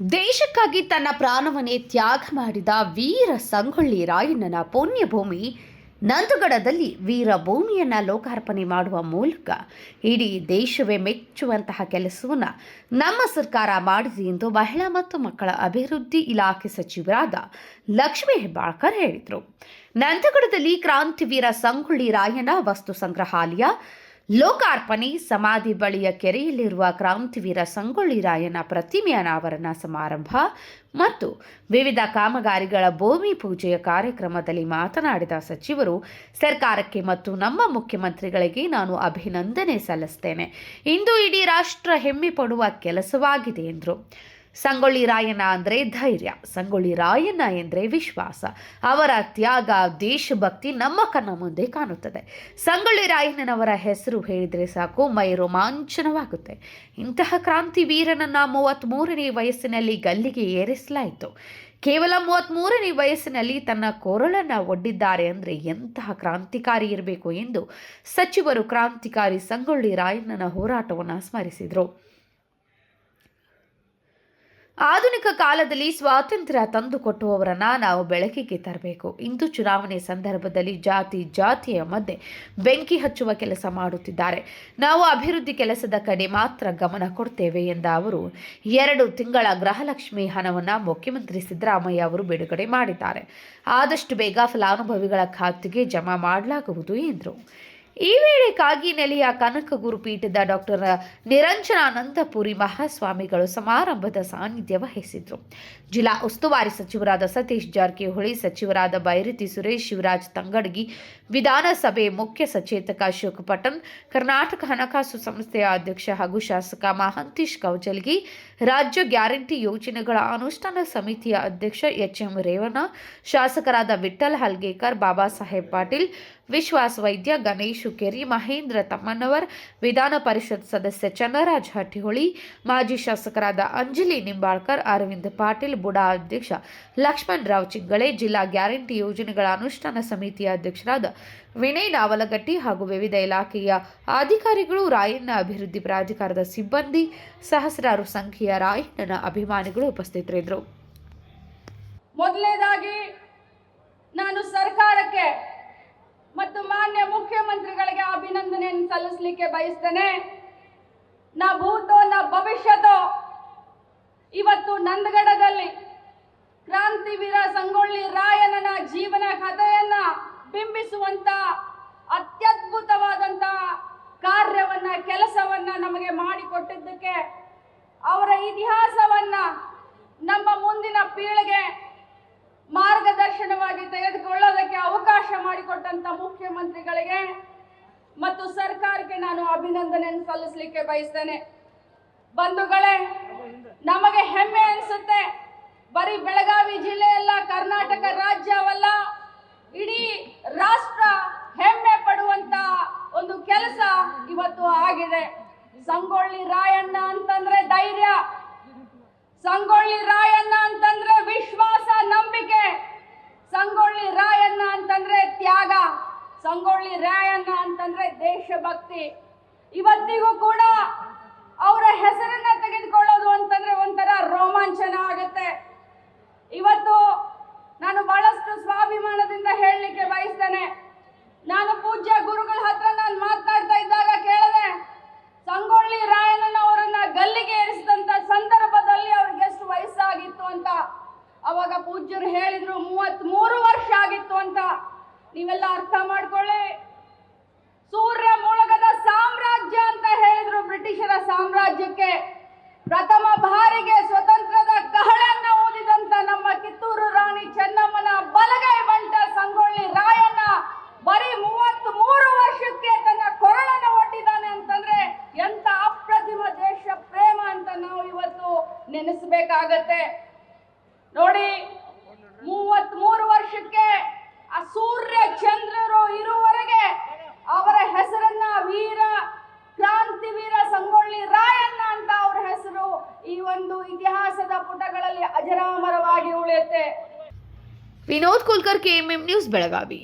ದೇಶಕ್ಕಾಗಿ ತನ್ನ ಪ್ರಾಣವನ್ನೇ ತ್ಯಾಗ ಮಾಡಿದ ವೀರ ಸಂಗೊಳ್ಳಿ ರಾಯಣ್ಣನ ಪುಣ್ಯಭೂಮಿ ನಂದಗಡದಲ್ಲಿ ವೀರಭೂಮಿಯನ್ನು ಲೋಕಾರ್ಪಣೆ ಮಾಡುವ ಮೂಲಕ ಇಡೀ ದೇಶವೇ ಮೆಚ್ಚುವಂತಹ ಕೆಲಸವನ್ನು ನಮ್ಮ ಸರ್ಕಾರ ಮಾಡಿದೆ ಎಂದು ಮಹಿಳಾ ಮತ್ತು ಮಕ್ಕಳ ಅಭಿವೃದ್ಧಿ ಇಲಾಖೆ ಸಚಿವರಾದ ಲಕ್ಷ್ಮೀ ಹೆಬ್ಬಾಳ್ಕರ್ ಹೇಳಿದರು. ನಂದಗಡದಲ್ಲಿ ಕ್ರಾಂತಿವೀರ ಸಂಗೊಳ್ಳಿ ರಾಯಣ್ಣ ವಸ್ತು ಸಂಗ್ರಹಾಲಯ ಲೋಕಾರ್ಪಣೆ, ಸಮಾಧಿ ಬಳಿಯ ಕೆರೆಯಲ್ಲಿರುವ ಕ್ರಾಂತಿವೀರ ಸಂಗೊಳ್ಳಿ ರಾಯನ ಪ್ರತಿಮೆಯ ಅನಾವರಣ ಸಮಾರಂಭ ಮತ್ತು ವಿವಿಧ ಕಾಮಗಾರಿಗಳ ಭೂಮಿ ಪೂಜೆಯ ಕಾರ್ಯಕ್ರಮದಲ್ಲಿ ಮಾತನಾಡಿದ ಸಚಿವರು, ಸರ್ಕಾರಕ್ಕೆ ಮತ್ತು ನಮ್ಮ ಮುಖ್ಯಮಂತ್ರಿಗಳಿಗೆ ನಾನು ಅಭಿನಂದನೆ ಸಲ್ಲಿಸ್ತೇನೆ. ಇಂದು ಇಡೀ ರಾಷ್ಟ್ರ ಹೆಮ್ಮೆ ಪಡುವ ಕೆಲಸವಾಗಿದೆ ಎಂದರು. ಸಂಗೊಳ್ಳಿ ರಾಯಣ್ಣ ಅಂದರೆ ಧೈರ್ಯ, ಸಂಗೊಳ್ಳಿ ರಾಯಣ್ಣ ಎಂದರೆ ವಿಶ್ವಾಸ. ಅವರ ತ್ಯಾಗ, ದೇಶಭಕ್ತಿ ನಮ್ಮ ಕಣ್ಣ ಮುಂದೆ ಕಾಣುತ್ತದೆ. ಸಂಗೊಳ್ಳಿ ರಾಯಣ್ಣನವರ ಹೆಸರು ಹೇಳಿದರೆ ಸಾಕು, ಮೈ ರೋಮಾಂಚನವಾಗುತ್ತೆ. ಇಂತಹ ಕ್ರಾಂತಿ ವೀರನನ್ನ ಮೂವತ್ತ್ಮೂರನೇ ವಯಸ್ಸಿನಲ್ಲಿ ಗಲ್ಲಿಗೆ ಏರಿಸಲಾಯಿತು. ಕೇವಲ ಮೂವತ್ತ್ಮೂರನೇ ವಯಸ್ಸಿನಲ್ಲಿ ತನ್ನ ಕೊರಳನ್ನು ಒಡ್ಡಿದ್ದಾರೆ ಅಂದರೆ ಎಂತಹ ಕ್ರಾಂತಿಕಾರಿ ಇರಬೇಕು ಎಂದು ಸಚಿವರು ಕ್ರಾಂತಿಕಾರಿ ಸಂಗೊಳ್ಳಿ ರಾಯಣ್ಣನ ಹೋರಾಟವನ್ನು ಸ್ಮರಿಸಿದರು. ಆಧುನಿಕ ಕಾಲದಲ್ಲಿ ಸ್ವಾತಂತ್ರ್ಯ ತಂದುಕೊಟ್ಟುವವರನ್ನ ನಾವು ಬೆಳಕಿಗೆ ತರಬೇಕು. ಇಂದು ಚುನಾವಣೆ ಸಂದರ್ಭದಲ್ಲಿ ಜಾತಿ ಜಾತಿಯ ಮಧ್ಯೆ ಬೆಂಕಿ ಹಚ್ಚುವ ಕೆಲಸ ಮಾಡುತ್ತಿದ್ದಾರೆ. ನಾವು ಅಭಿವೃದ್ಧಿ ಕೆಲಸದ ಕಡೆ ಮಾತ್ರ ಗಮನ ಕೊಡ್ತೇವೆ ಎಂದ ಅವರು, ಎರಡು ತಿಂಗಳ ಗೃಹಲಕ್ಷ್ಮಿ ಹಣವನ್ನು ಮುಖ್ಯಮಂತ್ರಿ ಸಿದ್ದರಾಮಯ್ಯ ಅವರು ಬಿಡುಗಡೆ ಮಾಡಿದ್ದಾರೆ. ಆದಷ್ಟು ಬೇಗ ಫಲಾನುಭವಿಗಳ ಖಾತೆಗೆ ಜಮಾ ಮಾಡಲಾಗುವುದು ಎಂದರು. ಈ ವೇಳೆ ಕಾಗಿನೆಲೆಯ ಕನಕ ಗುರುಪೀಠದ ಡಾಕ್ಟರ್ ನಿರಂಜನಾನಂದಪುರಿ ಮಹಾಸ್ವಾಮಿಗಳು ಸಮಾರಂಭದ ಸಾನ್ನಿಧ್ಯ ವಹಿಸಿದರು. ಜಿಲ್ಲಾ ಉಸ್ತುವಾರಿ ಸಚಿವರಾದ ಸತೀಶ್ ಜಾರಕಿಹೊಳಿ, ಸಚಿವರಾದ ಬೈರತಿ ಸುರೇಶ್, ಶಿವರಾಜ್ ತಂಗಡಗಿ, ವಿಧಾನಸಭೆ ಮುಖ್ಯ ಸಚೇತಕ ಅಶೋಕ್ ಪಟನ್ ಕರ್ನಾಟಕ ಹಣಕಾಸು ಸಂಸ್ಥೆಯ ಅಧ್ಯಕ್ಷ ಹಾಗೂ ಶಾಸಕ ಮಹಾಂತೇಶ್ ಕೌಜಲ್ಗಿ, ರಾಜ್ಯ ಗ್ಯಾರಂಟಿ ಯೋಜನೆಗಳ ಅನುಷ್ಠಾನ ಸಮಿತಿಯ ಅಧ್ಯಕ್ಷ ಎಚ್ ಎಂ ರೇವಣ್ಣ, ಶಾಸಕರಾದ ವಿಠಲ್ ಹಲ್ಗೇಕರ್, ಬಾಬಾ ಸಾಹೇಬ್ ಪಾಟೀಲ್ ವಿಶ್ವಾಸ್ ವೈದ್ಯ ಗಣೇಶ್ ಕೆರಿ ಮಹೇಂದ್ರ ತಮ್ಮನವರ್, ವಿಧಾನ ಪರಿಷತ್ ಸದಸ್ಯ ಚನ್ನರಾಜ್ ಹಟ್ಟಿಹೊಳಿ ಮಾಜಿ ಶಾಸಕರಾದ ಅಂಜಲಿ ನಿಂಬಾಳ್ಕರ್, ಅರವಿಂದ್ ಪಾಟೀಲ್, ಬುಡಾ ಅಧ್ಯಕ್ಷ ಲಕ್ಷ್ಮಣ್ ರಾವ್ ಚಿಂಗಳೆ, ಜಿಲ್ಲಾ ಗ್ಯಾರಂಟಿ ಯೋಜನೆಗಳ ಅನುಷ್ಠಾನ ಸಮಿತಿಯ ಅಧ್ಯಕ್ಷರಾದ ವಿನಯ್ ನಾವಲಗಟ್ಟಿ ಹಾಗೂ ವಿವಿಧ ಇಲಾಖೆಯ ಅಧಿಕಾರಿಗಳು, ರಾಯಣ್ಣ ಅಭಿವೃದ್ಧಿ ಪ್ರಾಧಿಕಾರದ ಸಿಬ್ಬಂದಿ, ಸಹಸ್ರಾರು ಸಂಖ್ಯೆಯ ರಾಯಣ್ಣನ ಅಭಿಮಾನಿಗಳು ಉಪಸ್ಥಿತರಿದ್ದರು. ಮೊದಲನೇದಾಗಿ ನಾನು ಸರ್ಕಾರಕ್ಕೆ ಮತ್ತು ಮಾನ್ಯ ಮುಖ್ಯಮಂತ್ರಿಗಳಿಗೆ ಅಭಿನಂದನೆಯನ್ನು ಸಲ್ಲಿಸಲಿಕ್ಕೆ ಬಯಸ್ತೇನೆ. ನಾ ಭೂತೋ, ನ ಭವಿಷ್ಯತೋ, ಇವತ್ತು ನಂದಗಡದಲ್ಲಿ ಕ್ರಾಂತಿವೀರ ಸಂಗೊಳ್ಳಿ ರಾಯಣ್ಣನ ಜೀವನ ಕಥೆಯನ್ನ ಬಿಂಬಿಸುವಂತ ಅತ್ಯದ್ಭುತವಾದಂತ ಕಾರ್ಯವನ್ನ, ಕೆಲಸವನ್ನ ನಮಗೆ ಮಾಡಿಕೊಟ್ಟಿದ್ದಕ್ಕೆ ಅವರ ಇತಿಹಾಸವನ್ನ ನಮ್ಮ ಮುಂದಿನ ಪೀಳಿಗೆ ಮಾರ್ಗದರ್ಶನವಾಗಿ ತೆಗೆದುಕೊಳ್ಳೋದಕ್ಕೆ ಅವಕಾಶ ಮಾಡಿಕೊಟ್ಟಂತ ಮುಖ್ಯಮಂತ್ರಿಗಳಿಗೆ ಮತ್ತು ಸರ್ಕಾರಕ್ಕೆ ನಾನು ಅಭಿನಂದನೆಯನ್ನು ಸಲ್ಲಿಸಲಿಕ್ಕೆ ಬಯಸ್ತೇನೆ. ಬಂಧುಗಳೇ, ನಮಗೆ ಹೆಮ್ಮೆ ಅನಿಸುತ್ತೆ. ಬರೀ ಬೆಳಗಾವಿ ಜಿಲ್ಲೆಯಲ್ಲ, ಕರ್ನಾಟಕ ರಾಜ್ಯವಲ್ಲ, ಇಡೀ ರಾಷ್ಟ್ರ ಹೆಮ್ಮೆ ಪಡುವಂತ ಒಂದು ಕೆಲಸ ಇವತ್ತು ಆಗಿದೆ. ಸಂಗೊಳ್ಳಿ ರಾಯಣ್ಣ ಅಂತಂದ್ರೆ ಧೈರ್ಯ. ಸಂಗೊಳ್ಳಿ ರಾಯಣ್ಣ ಅಂತಂದ್ರೆ ವಿಶ್ವಾಸ, ನಂಬಿಕೆ. ಸಂಗೊಳ್ಳಿ ರಾಯಣ್ಣ ಅಂತಂದ್ರೆ ತ್ಯಾಗ. ಸಂಗೊಳ್ಳಿ ರಾಯಣ್ಣ ಅಂತಂದ್ರೆ ದೇಶಭಕ್ತಿ. ಇವತ್ತಿಗೂ ಕೂಡ ಅವರ ಹೆಸರನ್ನ ತೆಗೆದುಕೊಳ್ಳೋದು ಅಂತಂದ್ರೆ ಒಂಥರ ರೋಮಾಂಚನ ಆಗುತ್ತೆ ಇವತ್ತು ನಾನು ಬಹಳಷ್ಟು ಸ್ವಾಭಿಮಾನದಿಂದ ಹೇಳಲಿಕ್ಕೆ ಬಯಸ್ತೇನೆ ನಾನು ಪೂಜ್ಯ ಗುರುಗಳ ಹತ್ರ ನಾನು ಮಾತನಾಡ್ತಾ ಇದ್ದಾಗ ಕೇಳಿದೆ ಸಂಗೊಳ್ಳಿ ರಾಯಣ್ಣನವರನ್ನ ಗಲ್ಲಿಗೆ ಏರಿಸಿದಂತ ಸಂದರ್ಭದಲ್ಲಿ ಅವ್ರಿಗೆ ಎಷ್ಟು ವಯಸ್ಸಾಗಿತ್ತು ಅಂತ ಅವಾಗ ಪೂಜ್ಯರು ಹೇಳಿದ್ರು ಮೂವತ್ತ್ ಮೂರು ವರ್ಷ ಆಗಿತ್ತು ಅಂತ. ನೀವೆಲ್ಲ ಅರ್ಥ ಮಾಡ್ಕೊಳ್ಳಿ. ಸೂರ್ಯ ಮೂಲಗದ ಸಾಮ್ರಾಜ್ಯ ಅಂತ ಹೇಳಿದ್ರು ಬ್ರಿಟಿಷರ ಸಾಮ್ರಾಜ್ಯಕ್ಕೆ. ಪ್ರಥಮ ಬಾರಿಗೆ ಸ್ವತಂತ್ರದ ಕಹಳನ್ನ ಊದಿದಂತ ನಮ್ಮ ಕಿತ್ತೂರು ರಾಣಿ ಚೆನ್ನಮ್ಮನ ಬಲಗೈ ಬಂಟ ಸಂಗೊಳ್ಳಿ ರಾಯಣ್ಣ ಬರೀ ಮೂವತ್ತ್ ಮೂರು ವರ್ಷಕ್ಕೆ ತನ್ನ ಕೊರಳನ್ನ ಒಡ್ಡಿದ್ದಾನೆ ಅಂತಂದ್ರೆ ಎಂತ ಅಪ್ರತಿಮ ದೇಶ ಪ್ರೇಮ ಅಂತ ನಾವು ಇವತ್ತು ನೆನೆಸ್ಬೇಕಾಗತ್ತೆ. ನೋಡಿ ಮೂವತ್ ಮೂರು ವರ್ಷಕ್ಕೆ ಆ ಸೂರ್ಯ ಚಂದ್ರರು ಇರುವವರೆಗೆ ಅವರ ಹೆಸರನ್ನ ವೀರ, ಕ್ರಾಂತಿವೀರ ಸಂಗೊಳ್ಳಿ ರಾಯಣ್ಣ ಅಂತ ಅವರ ಹೆಸರು ಈ ಒಂದು ಇತಿಹಾಸದ ಪುಟಗಳಲ್ಲಿ ಅಜರಾಮರವಾಗಿ ಉಳಿಯುತ್ತೆ. Vinod Kulkar KMM news Belagavi.